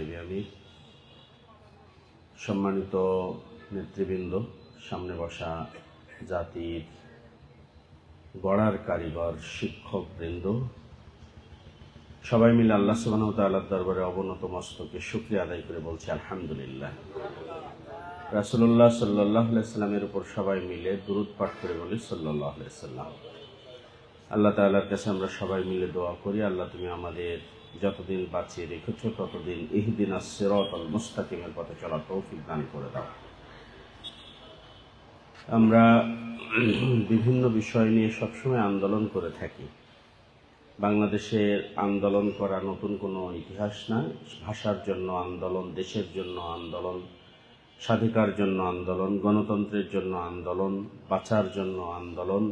নাইবি আমি সম্মানিত নেতৃবৃন্দ, সামনে বসা জাতির গড়ার কারিগর শিক্ষক বৃন্দ সবাই মিলে আল্লাহ সুবাহ তাল্লাহ দরবারে অবনত মস্তকে শুক্রিয়া আদায় করে বলছি আলহামদুলিল্লাহ। রাসুল্লাহ সাল্লাহ সাল্লামের উপর সবাই মিলে দুরুদ পাঠ করে বলি সাল্লাহ সাল্লাম আল্লাহ তাল্লাহর কাছে আমরা সবাই মিলে দোয়া করি, আল্লাহ তুমি আমাদের যতদিন বাঁচিয়ে রেখেছ, ততদিন ইহদিন সিরত আল মুস্তাকিমের পথে চলা তৌফিক দান করে দাও। আমরা বিভিন্ন বিষয় নিয়ে সবসময় আন্দোলন করে থাকি। বাংলাদেশের আন্দোলন করা নতুন কোনো ইতিহাস না ভাষার জন্য আন্দোলন, দেশের জন্য আন্দোলন, স্বাধিকার জন্য আন্দোলন, গণতন্ত্রের জন্য আন্দোলন, বাঁচার জন্য আন্দোলন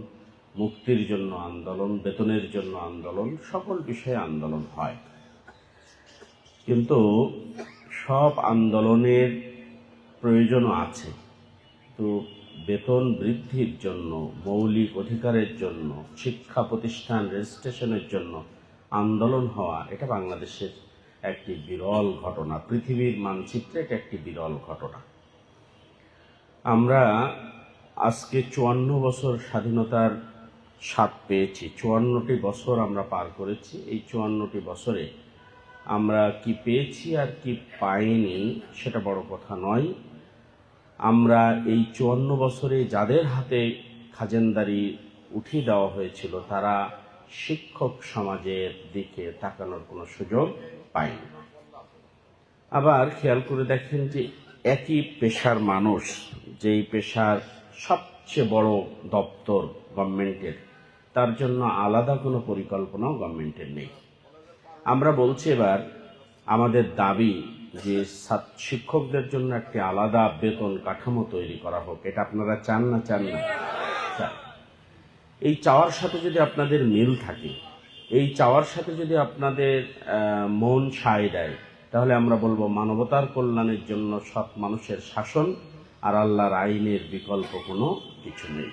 মুক্তির জন্য আন্দোলন, বেতনের জন্য আন্দোলন, সকল বিষয়ে আন্দোলন হয়। কিন্তু সব আন্দোলনের প্রয়োজনও আছে। তো বেতন বৃদ্ধির জন্য, মৌলিক অধিকারের জন্য, শিক্ষা প্রতিষ্ঠান, রেজিস্ট্রেশনের জন্য আন্দোলন হওয়া, এটা বাংলাদেশের একটি বিরল ঘটনা। পৃথিবীর মানচিত্রে এটা একটি বিরল ঘটনা। আমরা আজকে চুয়ান্ন বছর স্বাধীনতার স্বাদ পেয়েছি। চুয়ান্নটি বছর আমরা পার করেছি। এই চুয়ান্নটি বছরে আমরা কি পেয়েছি আর কি পাইনি সেটা বড় কথা নয়। আমরা এই চুয়ান্ন বছরে যাদের হাতে খাজেনদারি উঠিয়ে দেওয়া হয়েছিল, তারা শিক্ষক সমাজের দিকে তাকানোর কোনো সুযোগ পায়নি আবার খেয়াল করে দেখেন যে একই পেশার মানুষ, যেই পেশার সবচেয়ে বড় দপ্তর গভর্নমেন্টের তার জন্য আলাদা কোনো পরিকল্পনাও গভর্নমেন্টের নেই। আমরা বলছি এবার, আমাদের দাবি যে শিক্ষকদের জন্য একটি আলাদা বেতন কাঠামো তৈরি করা হোক, এটা আপনারা চান না চান না? এই চাওয়ার সাথে যদি আপনাদের মিল থাকে, এই চাওয়ার সাথে যদি আপনাদের মন সায় দেয়, তাহলে আমরা বলব মানবতার কল্যাণের জন্য সৎ মানুষের শাসন আর আল্লাহর আইনের বিকল্প কোনো কিছু নেই।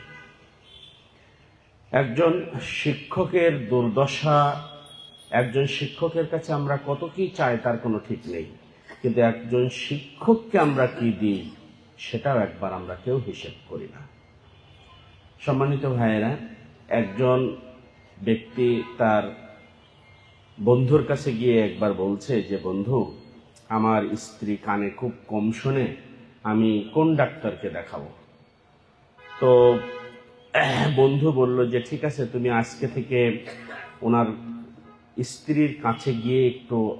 একজন শিক্ষকের দুর্দশা, একজন শিক্ষকের কাছে আমরা কত কি চাই তার কোনো ঠিক নেই। কিন্তু একজন শিক্ষককে আমরা কি দিই, সেটাও একবার আমরা কেউ হিসেব করি না। সম্মানিত ভাইয়েরা, একজন ব্যক্তি তার বন্ধুর কাছে গিয়ে একবার বলছে যে, বন্ধু, আমার স্ত্রী কানে খুব কম শোনে আমি কোন ডাক্তারকে দেখাবো? তো বন্ধু বলল যে, ঠিক আছে, তুমি আজকে থেকে ওনার স্ত্রীর কাছে গিয়ে একটু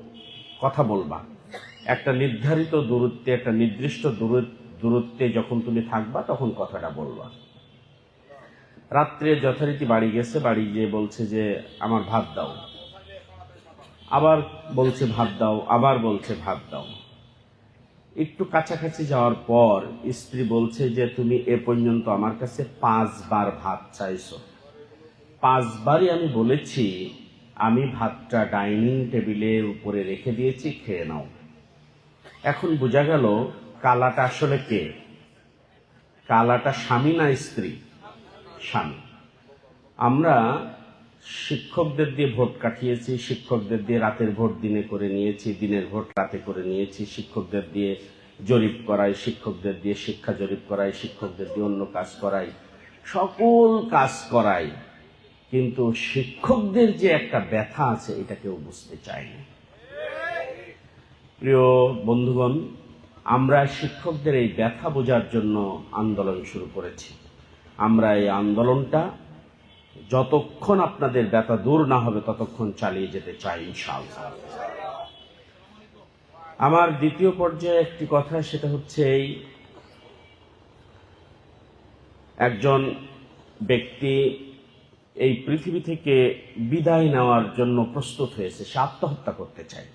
কথা বলবা। একটা নির্ধারিত দূরত্বে, একটা নির্দিষ্ট দূর- দূরত্বে যখন তুমি থাকবা, তখন কথাটা বলবা। রাত্রে যথারীতি বাড়ি গেছে, বাড়ি গিয়ে বলছে যে, আমার ভাত দাও। আবার বলছে, ভাত দাও। আবার বলছে, ভাত দাও। একটু কাছাকাছি যাওয়ার পর স্ত্রী বলছে যে, তুমি এ পর্যন্ত আমার কাছে পাঁচবার ভাত চাইছো। পাঁচবারই আমি বলেছি, আমি ভাতটা ডাইনিং টেবিলের উপরে রেখে দিয়েছি, খেয়ে নাও। এখন বোঝা গেল, কালাটা আসলে কে? কালাটা স্বামী না স্ত্রী? স্বামী। আমরা শিক্ষকদের দিয়ে ভোট কাটিয়েছি, শিক্ষকদের দিয়ে রাতের ভোট দিনে করে নিয়েছি, দিনের ভোট রাতে করে নিয়েছি, শিক্ষকদের দিয়ে জরিপ করাই, শিক্ষকদের দিয়ে শিক্ষা জরিপ করাই, শিক্ষকদের দিয়ে অন্য কাজ করাই, সকল কাজ করাই। কিন্তু শিক্ষকদের যে একটা ব্যথা আছে, এটা কেউ বুঝতে চায়নি। প্রিয় বন্ধুগণ, আমরা শিক্ষকদের এই ব্যথা বোঝার জন্য আন্দোলন শুরু করেছি। আমরা এই আন্দোলনটা যতক্ষণ আপনাদের ব্যথা দূর না হবে, ততক্ষণ চালিয়ে যেতে চাই ইনশাআল্লাহ। আমার দ্বিতীয় পর্যায়ে একটি কথা, সেটা হচ্ছে এই, একজন ব্যক্তি এই পৃথিবী থেকে বিদায় নেওয়ার জন্য প্রস্তুত হয়েছে, সে আত্মহত্যা করতে চায়।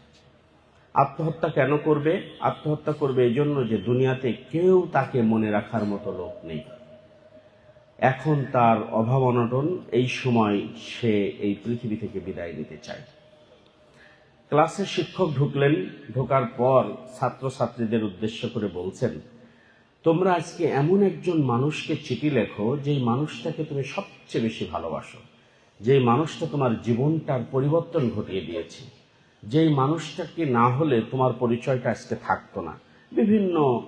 আত্মহত্যা কেন করবে? আত্মহত্যা করবে এই জন্য যে দুনিয়াতে কেউ তাকে মনে রাখার মতো লোক নেই। এখন তার অভাব অনটন, এই সময় সে এই পৃথিবী থেকে বিদায় নিতে চায়। ক্লাসে শিক্ষক ঢুকলেন, ঢোকার পর ছাত্রছাত্রীদের উদ্দেশ্য করে বলছেন, তোমরা আজকে এমন একজন মানুষকে চিঠি লেখো, যেই মানুষটাকে তুমি সবচেয়ে বেশি ভালোবাসো, যেই মানুষটা তোমার জীবনটার পরিবর্তন ঘটিয়ে দিয়েছে, যেই মানুষটাকে না হলে তোমার পরিচয়টা আজকে থাকতো না। বিভিন্ন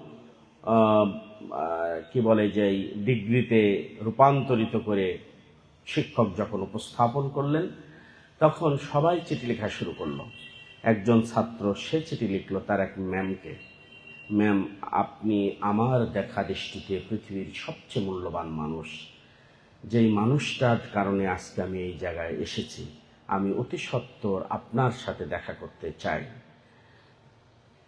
কি বলে যে ডিগ্রিতে রূপান্তরিত করে শিক্ষক যখন উপস্থাপন করলেন, তখন সবাই চিঠি লেখা শুরু করল। একজন ছাত্র, সে চিঠি লিখলো তার এক ম্যামকে। ম্যাম, আপনি আমার দেখা দৃষ্টিতে পৃথিবীর সবচেয়ে মূল্যবান মানুষ। যেই মানুষটার কারণে আজকে আমি এই জায়গায় এসেছি, আমি অতি সত্বর আপনার সাথে দেখা করতে চাই।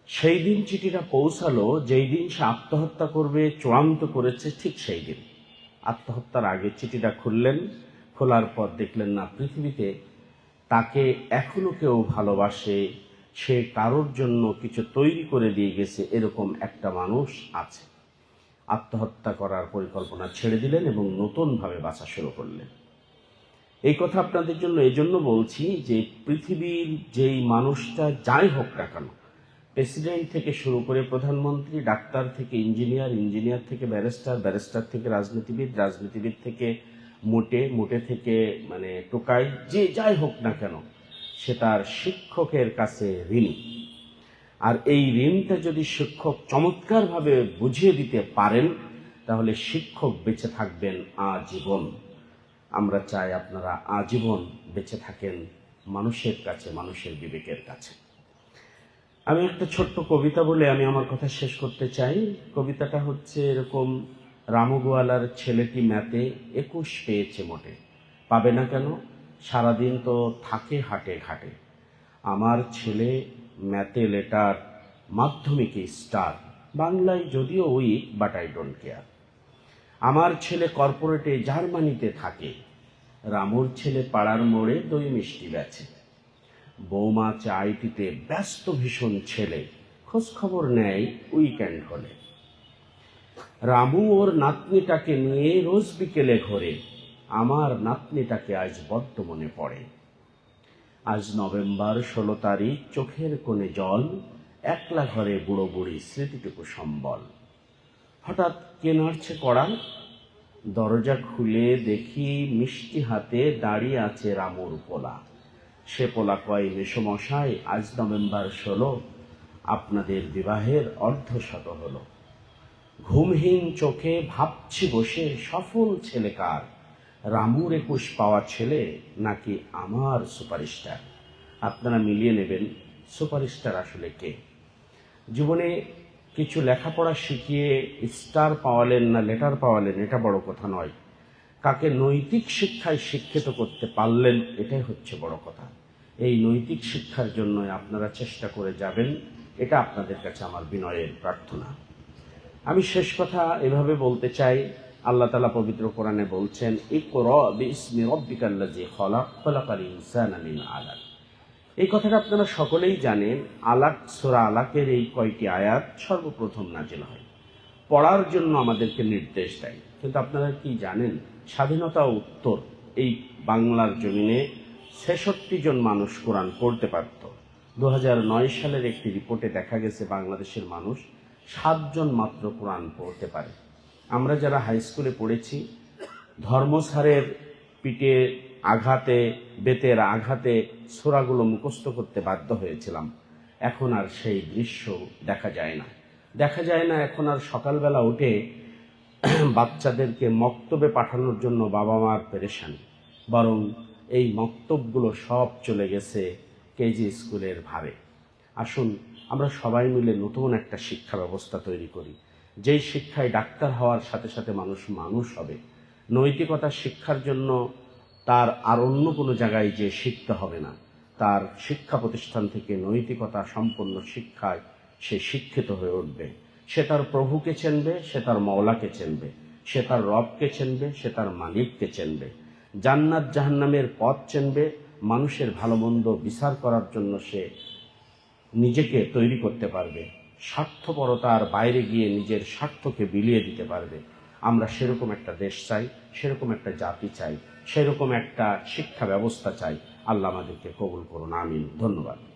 সেই দিন চিঠিটা পৌঁছালো, যেই দিন সে আত্মহত্যা করবে, চূড়ান্ত করেছে, ঠিক সেই দিন। আত্মহত্যার আগে চিঠিটা খুললেন, খোলার পর দেখলেন, না, পৃথিবীতে তাকে এখনও কেউ ভালোবাসে, সে কারোর জন্য কিছু তৈরি করে দিয়ে গেছে, এরকম একটা মানুষ আছে। আত্মহত্যা করার পরিকল্পনা ছেড়ে দিলেন এবং নতুনভাবে বাঁচা শুরু করলেন। এই কথা আপনাদের জন্য এজন্য বলছি যে, পৃথিবীর যেই মানুষটা যাই হোক না কেন প্রেসিডেন্ট থেকে শুরু করে প্রধানমন্ত্রী, ডাক্তার থেকে ইঞ্জিনিয়ার ইঞ্জিনিয়ার থেকে ব্যারিস্টার ব্যারিস্টার থেকে রাজনীতিবিদ রাজনীতিবিদ থেকে মোটে মোটে থেকে মানে টোকাই, যে যাই হোক না কেন, সে তার শিক্ষকের কাছে ঋণী। আর এই ঋণটা যদি শিক্ষক চমৎকারভাবে বুঝিয়ে দিতে পারেন, তাহলে শিক্ষক বেঁচে থাকবেন আজীবন। আমরা চাই আপনারা আজীবন বেঁচে থাকেন মানুষের কাছে, মানুষের বিবেকের কাছে। আমি একটা ছোট্ট কবিতা বলে আমি আমার কথা শেষ করতে চাই। কবিতাটা হচ্ছে এরকম রামগোয়ালার ছেলেটি ম্যাতে একুশ পেয়েছে মোটে। পাবে না কেন? সারাদিন তো থাকে হাটে ঘাটে। আমার ছেলে ম্যাথে লেটার, মাধ্যমিকে স্টার। বাংলায় যদিও weak but I don't care. আমার ছেলে কর্পোরেটে জার্মানিতে থাকে। রামুর ছেলে পাড়ার মোড়ে দই মিষ্টি বেচে। বৌমা চাইটিতে ব্যস্ত ভীষণ ছেলে। খোঁজ খবর নেয় উইকেন্ড হলে। রামু ওর নাতনিটাকে নিয়ে রোজ বিকেলে ঘোরে। আমার নাতনিটাকে আজ বড্ড মনে পড়ে। আজ নভেম্বর ষোলো তারিখ, চোখের কোণে জল, একলা ঘরে বুড়ো বুড়ি স্মৃতিটুকু সম্বল। হঠাৎ কে নাড়ছে কড়া? দরজা খুলে দেখি মিষ্টি হাতে দাঁড়িয়ে আছে রামুর পোলা। সে পোলা কয় মেসমশাই আজ নভেম্বর ষোলো। আপনাদের বিবাহের অর্ধশত হলো। ঘুমহীন চোখে ভাবছি বসে, সফল ছেলে কার? রামুর একুশ পাওয়া ছেলে নাকি আমার সুপারস্টার আপনারা মিলিয়ে নেবেন সুপারস্টার আসলে কে? জীবনে কিছু লেখাপড়া শিখিয়ে স্টার পাওয়ালেন না, লেটার পাওয়ালেন, এটা বড় কথা নয়। কাকে নৈতিক শিক্ষায় শিক্ষিত করতে পারলেন, এটাই হচ্ছে বড় কথা। এই নৈতিক শিক্ষার জন্য আপনারা চেষ্টা করে যাবেন, এটা আপনাদের কাছে আমার বিনয়ের প্রার্থনা। আমি শেষ কথা এভাবে বলতে চাই, আল্লাহ তালা পবিত্র কোরআনে বলছেন আলাক। এই কথাটা আপনারা সকলেই জানেন, আলাক, সোরা আলাকের এই কয়টি আয়াত সর্বপ্রথম নাজিল হয়। পড়ার জন্য আমাদেরকে নির্দেশ দেয়। কিন্তু আপনারা কি জানেন, স্বাধীনতা উত্তর এই বাংলার জমিনে ছেষট্টি জন মানুষ কোরআন পড়তে পারত। দু হাজার নয় সালের একটি রিপোর্টে দেখা গেছে, বাংলাদেশের মানুষ সাতজন মাত্র কোরআন পড়তে পারে। আমরা যারা হাই স্কুলে পড়েছি ধর্মসারের পিঠে আঘাতে, বেতের আঘাতে ছোড়াগুলো মুখস্থ করতে বাধ্য হয়েছিলাম। এখন আর সেই দৃশ্য দেখা যায় না। দেখা যায় না এখন আর সকালবেলা উঠে বাচ্চাদেরকে মক্তবে পাঠানোর জন্য বাবা মার পেরেশান। বরং এই মক্তবগুলো সব চলে গেছে কেজি স্কুলের ভাবে। আসুন, আমরা সবাই মিলে নতুন একটা শিক্ষা ব্যবস্থা তৈরি করি। যেই শিক্ষায় ডাক্তার হওয়ার সাথে সাথে মানুষ মানুষ হবে। নৈতিকতা শিক্ষার জন্য তার আর অন্য কোনো জায়গায় যে শিখতে হবে না। তার শিক্ষা প্রতিষ্ঠান থেকে নৈতিকতা সম্পন্ন শিক্ষায় সে শিক্ষিত হয়ে উঠবে। সে তার প্রভুকে চেনবে, সে তার মওলাকে চেনবে। সে তার রবকে চেনবে, সে তার মালিককে চেনবে। জান্নাত জাহান্নামের পথ চেনবে, মানুষের ভালো মন্দ বিচার করার জন্য সে নিজেকে তৈরি করতে পারবে। স্বার্থপরতার বাইরে গিয়ে নিজের স্বার্থকে বিলিয়ে দিতে পারবে। আমরা সেরকম একটা দেশ চাই, সেরকম একটা জাতি চাই, সেরকম একটা শিক্ষা ব্যবস্থা চাই। আল্লাহ আমাদেরকে কবুল করুন, আমিন। ধন্যবাদ।